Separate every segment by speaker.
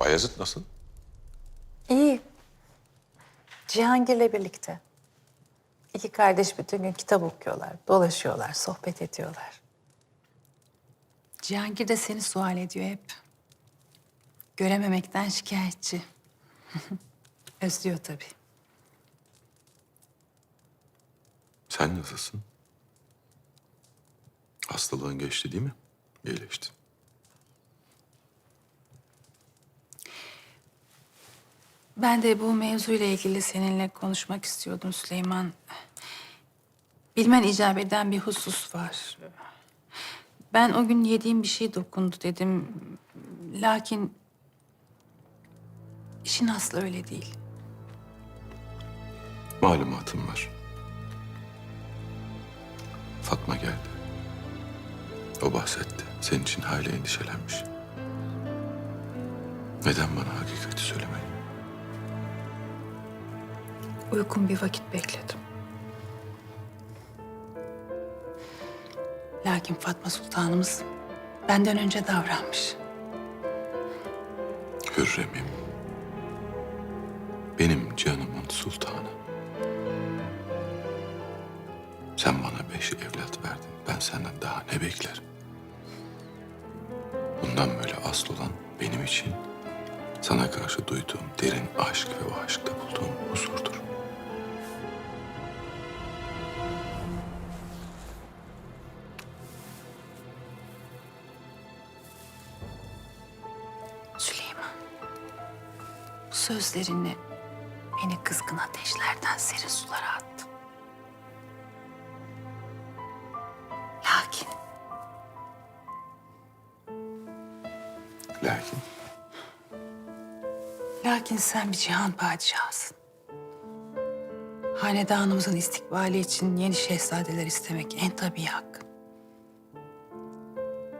Speaker 1: Bayezid nasıl?
Speaker 2: İyi. Cihangir'le birlikte. İki kardeş bütün gün kitap okuyorlar, dolaşıyorlar, sohbet ediyorlar. Cihangir de seni sual ediyor hep. Görememekten şikayetçi. Özlüyor tabii.
Speaker 1: Sen nasılsın? Hastalığın geçti değil mi? İyileşti.
Speaker 2: Ben de bu mevzuyla ilgili seninle konuşmak istiyordum Süleyman. Bilmen icap eden bir husus var. Ben o gün yediğim bir şey dokundu dedim. Lakin işin aslı öyle değil.
Speaker 1: Malumatım var. Fatma geldi. O bahsetti. Senin için hayli endişelenmiş. Neden bana hakikati söylemedin?
Speaker 2: Uygun bir vakit bekledim. Lakin Fatma Sultanımız benden önce davranmış.
Speaker 1: Hürrem'im. Benim canımın sultanı. Sen bana beş evlat verdin. Ben senden daha ne beklerim? Bundan böyle asıl olan benim için sana karşı duyduğum derin aşk ve o aşkta bulduğum huzurdur.
Speaker 2: Bu sözlerinle beni kızgın ateşlerden serin sulara attın. Lakin
Speaker 1: Lakin
Speaker 2: Lakin sen bir cihan padişahısın. Hanedanımızın istikbali için yeni şehzadeler istemek en tabii hak.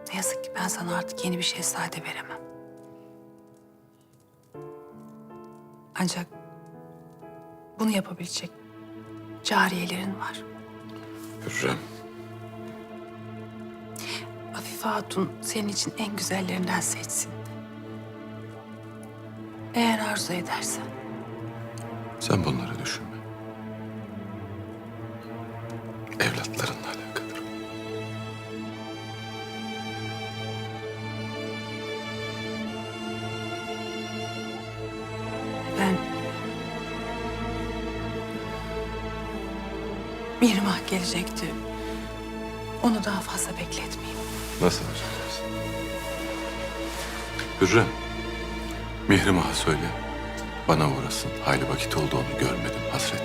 Speaker 2: Ne yazık ki ben sana artık yeni bir şehzade veremem. Ancak bunu yapabilecek cariyelerin var.
Speaker 1: Hürrem
Speaker 2: Afife Hatun senin için en güzellerinden seçsin. Eğer arzu edersen.
Speaker 1: sen bunları düşünme.
Speaker 2: Ben... Mihrimah gelecekti. Onu daha fazla bekletmeyeyim.
Speaker 1: Nasıl yapacaksın? Hürrem, Mihrimah'a söyle. Bana uğrasın. Hayli vakit oldu onu görmedim. Hasret